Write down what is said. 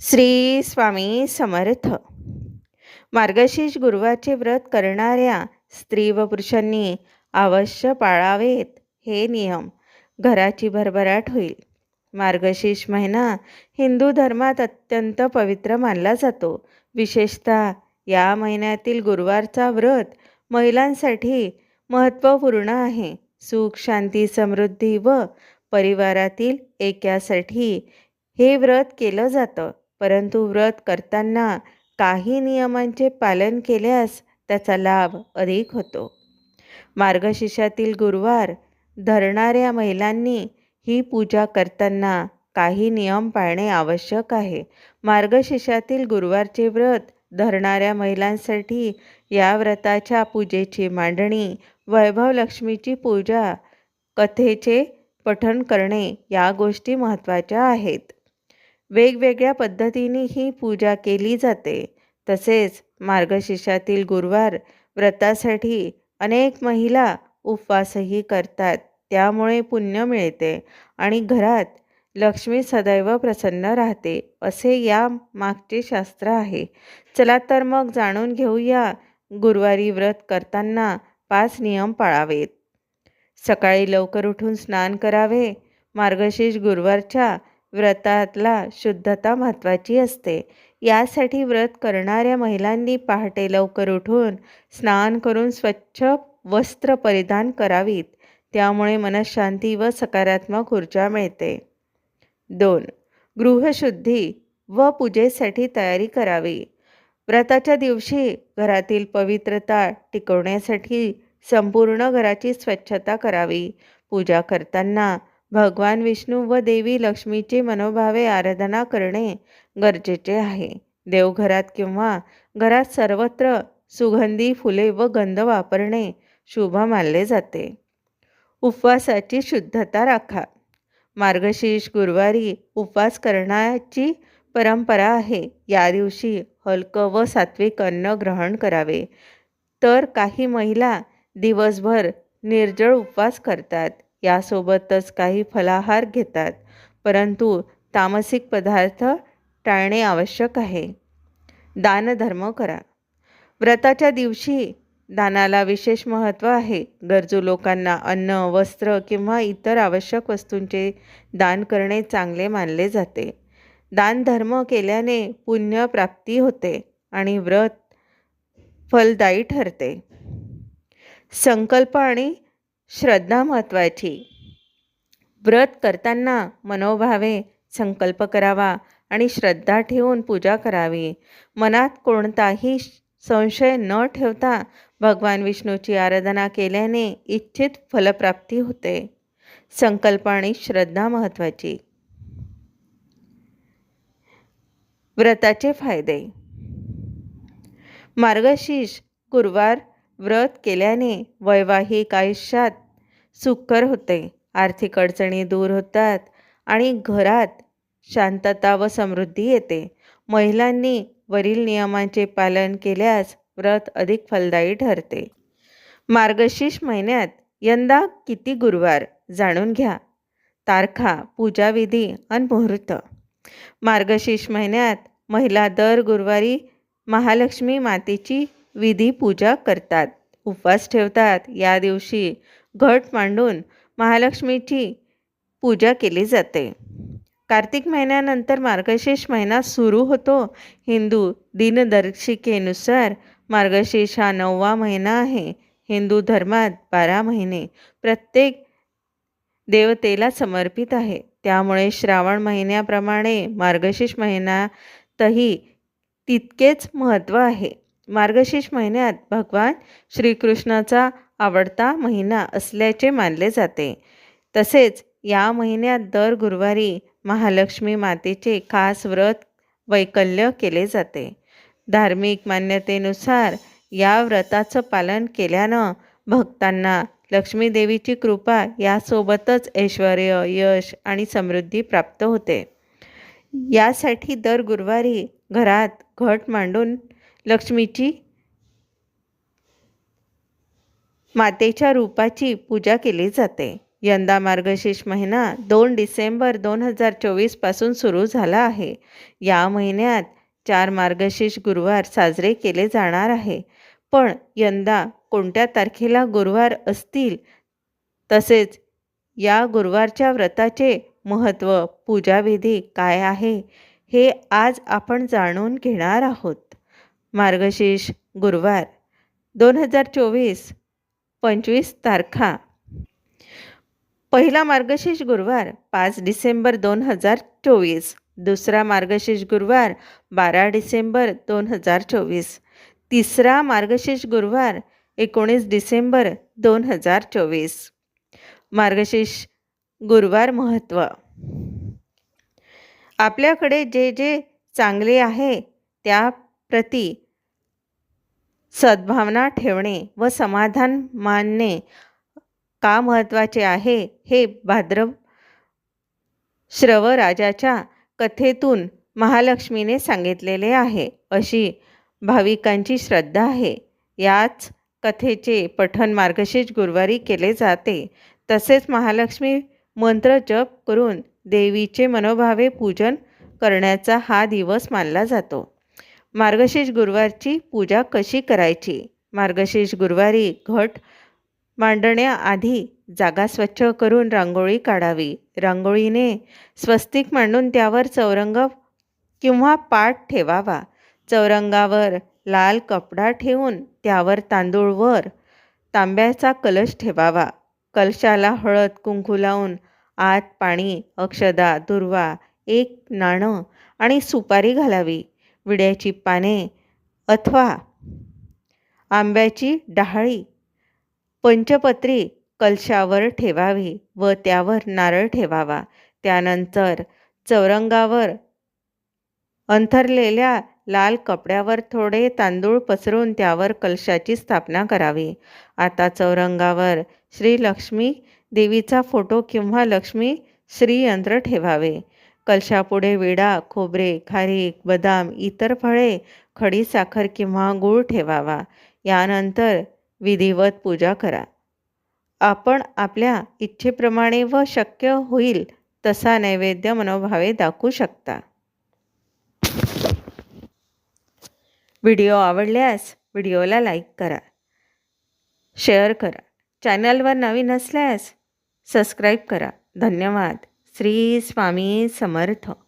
श्री स्वामी समर्थ. मार्गशीर्ष गुरुवारचे व्रत करणाऱ्या स्त्री व पुरुषांनी अवश्य पाळावेत हे नियम घराची भरभराट होईल. मार्गशीर्ष महिना हिंदू धर्मात अत्यंत पवित्र मानला जातो. विशेषतः या महिन्यातील गुरुवारचा व्रत महिलांसाठी महत्त्वपूर्ण आहे. सुख शांती समृद्धी व परिवारातील एक्यासाठी हे व्रत केलं जातं. परंतु व्रत करताना काही नियमांचे पालन केल्यास त्याचा लाभ अधिक होतो. मार्गशीर्षातील गुरुवार धरणाऱ्या महिलांनी ही पूजा करताना काही नियम पाळणे आवश्यक आहे. मार्गशीर्षातील गुरुवारचे व्रत धरणाऱ्या महिलांसाठी या व्रताच्या पूजेची मांडणी वैभव लक्ष्मीची पूजा कथेचे पठण करणे या गोष्टी महत्त्वाच्या आहेत. वेगवेगळ्या पद्धतीने ही पूजा केली जाते. तसेच मार्गशीर्षातील गुरुवार व्रतासाठी अनेक महिला उपवासही करतात. त्यामुळे पुण्य मिळते आणि घरात लक्ष्मी सदैव प्रसन्न राहते असे या मागचे शास्त्र आहे. चला तर मग जाणून घेऊया गुरुवारी व्रत करताना पाच नियम पाळावेत. सकाळी लवकर उठून स्नान करावे. मार्गशीर्ष गुरुवारच्या व्रतातला शुद्धता महत्त्वाची असते. यासाठी व्रत करणाऱ्या महिलांनी पहाटे लवकर उठून स्नान करून स्वच्छ वस्त्र परिधान करावीत. त्यामुळे मनशांती व सकारात्मक ऊर्जा मिळते. दोन. गृहशुद्धी व पूजेसाठी तयारी करावी. व्रताच्या दिवशी घरातील पवित्रता टिकवण्यासाठी संपूर्ण घराची स्वच्छता करावी. पूजा करताना भगवान विष्णू व देवी लक्ष्मीची मनोभावे आराधना करणे गरजेचे आहे. देवघरात किंवा घरात सर्वत्र सुगंधी फुले व गंध वापरणे शुभ मानले जाते. उपवासाची शुद्धता राखा. मार्गशीर्ष गुरुवारी उपवास करण्याची परंपरा आहे. या दिवशी हलकं व सात्विक अन्न ग्रहण करावे. तर काही महिला दिवसभर निर्जळ उपवास करतात. यासोबतच काही फलाहार घेतात परंतु तामसिक पदार्थ टाळणे आवश्यक आहे. दानधर्म करा. व्रताच्या दिवशी दानाला विशेष महत्त्व आहे. गरजू लोकांना अन्न वस्त्र किंवा इतर आवश्यक वस्तूंचे दान करणे चांगले मानले जाते. दानधर्म केल्याने पुण्यप्राप्ती होते आणि व्रत फलदायी ठरते. संकल्प आणि श्रद्धा महत्त्वाची व्रत करताना मनोभावे संकल्प करावा आणि श्रद्धा ठेवून पूजा करावी. मनात कोणताही संशय न ठेवता भगवान विष्णूची आराधना केल्याने इच्छित फलप्राप्ती होते. संकल्प आणि श्रद्धा महत्त्वाची व्रताचे फायदे. मार्गशीर्ष गुरुवार व्रत केल्याने वैवाहिक आयुष्यात सुखकर होते. आर्थिक अडचणी दूर होतात आणि घरात शांतता व समृद्धी येते. महिलांनी वरील नियमांचे पालन केल्यास व्रत अधिक फलदायी ठरते. मार्गशीर्ष महिन्यात यंदा किती गुरुवार जाणून घ्या. तारखा पूजाविधी आणि मुहूर्त. मार्गशीर्ष महिन्यात महिला दर गुरुवारी महालक्ष्मी मातेची विधी पूजा करतात. उपवास ठेवतात. या दिवशी घट मांडून महालक्ष्मीची पूजा केली जाते. कार्तिक महिन्यानंतर मार्गशीर्ष महिना सुरू होतो. हिंदू दिनदर्शिकेनुसार मार्गशीर्ष हा नववा महिना आहे. हिंदू धर्मात बारा महिने प्रत्येक देवतेला समर्पित आहे. त्यामुळे श्रावण महिन्याप्रमाणे मार्गशीर्ष महिन्यातही तितकेच महत्त्व आहे. मार्गशीर्ष महिन्यात भगवान श्रीकृष्णाचा आवडता महिना असल्याचे मानले जाते. तसेच या महिन्यात दर गुरुवारी महालक्ष्मी मातेचे खास व्रत वैकल्य केले जाते. धार्मिक मान्यतेनुसार या व्रताचं पालन केल्यानं भक्तांना लक्ष्मीदेवीची कृपा यासोबतच ऐश्वर यश आणि समृद्धी प्राप्त होते. यासाठी दर गुरुवारी घरात घट मांडून लक्ष्मीची मातेच्या रूपाची पूजा केली जाते. यंदा मार्गशीर्ष महिना दोन डिसेंबर दोन हजार चोवीसपासून सुरू झाला आहे. या महिन्यात चार मार्गशीर्ष गुरुवार साजरे केले जाणार आहे. पण यंदा कोणत्या तारखेला गुरुवार असतील? तसेच या गुरुवारच्या व्रताचे महत्त्व पूजाविधी काय आहे? हे आज आपण जाणून घेणार आहोत. मार्गशीर्ष गुरुवार दोन हजार चोवीस पंचवीस तारखा. पहिला मार्गशीर्ष गुरुवार पाच डिसेंबर दोन हजार चोवीस. दुसरा मार्गशीर्ष गुरुवार बारा डिसेंबर दोन हजार चोवीस. तिसरा मार्गशीर्ष गुरुवार एकोणीस डिसेंबर दोन हजार चोवीस. मार्गशीर्ष गुरुवार महत्त्व आपल्याकडे जे जे चांगले आहे त्याप्रती सद्भावना ठेवणे व समाधान मानणे का महत्त्वाचे आहे? हे भाद्रव श्रवराजाच्या कथेतून महालक्ष्मीने सांगितलेले आहे. अशी भाविकांची श्रद्धा आहे. याच कथेचे पठण मार्गशीर्ष गुरुवारी केले जाते. तसेच महालक्ष्मी मंत्र जप करून देवीचे मनोभावे पूजन करण्याचा हा दिवस मानला जातो. मार्गशीर्ष गुरुवारची पूजा कशी करायची? मार्गशीर्ष गुरुवारी घट मांडण्याआधी जागा स्वच्छ करून रांगोळी काढावी. रांगोळीने स्वस्तिक मांडून त्यावर चौरंग किंवा पाठ ठेवावा. चौरंगावर लाल कपडा ठेवून त्यावर तांदूळवर तांब्याचा कलश ठेवावा. कलशाला हळद कुंकू लावून आत पाणी अक्षदा दुर्वा एक नाणं आणि सुपारी घालावी. विड्याची पाने अथवा आंब्याची डहाळी पंचपत्री कलशावर ठेवावी व त्यावर नारळ ठेवावा. त्यानंतर चौरंगावर अंथरलेल्या लाल कपड्यावर थोडे तांदूळ पसरून त्यावर कलशाची स्थापना करावी. आता चौरंगावर श्री लक्ष्मी देवीचा फोटो किंवा लक्ष्मी श्रीयंत्र ठेवावे. कलशापुढे विडा खोबरे खारीक बदाम इतर फळे खडी साखर किंवा गूळ ठेवावा. यानंतर विधिवत पूजा करा. आपण आपल्या इच्छेप्रमाणे व शक्य होईल तसा नैवेद्य मनोभावे दाखवू शकता. व्हिडिओ आवडल्यास व्हिडिओला लाईक करा. शेअर करा. चॅनलवर नवीन असल्यास सबस्क्राईब करा. धन्यवाद. श्री स्वामी समर्थ.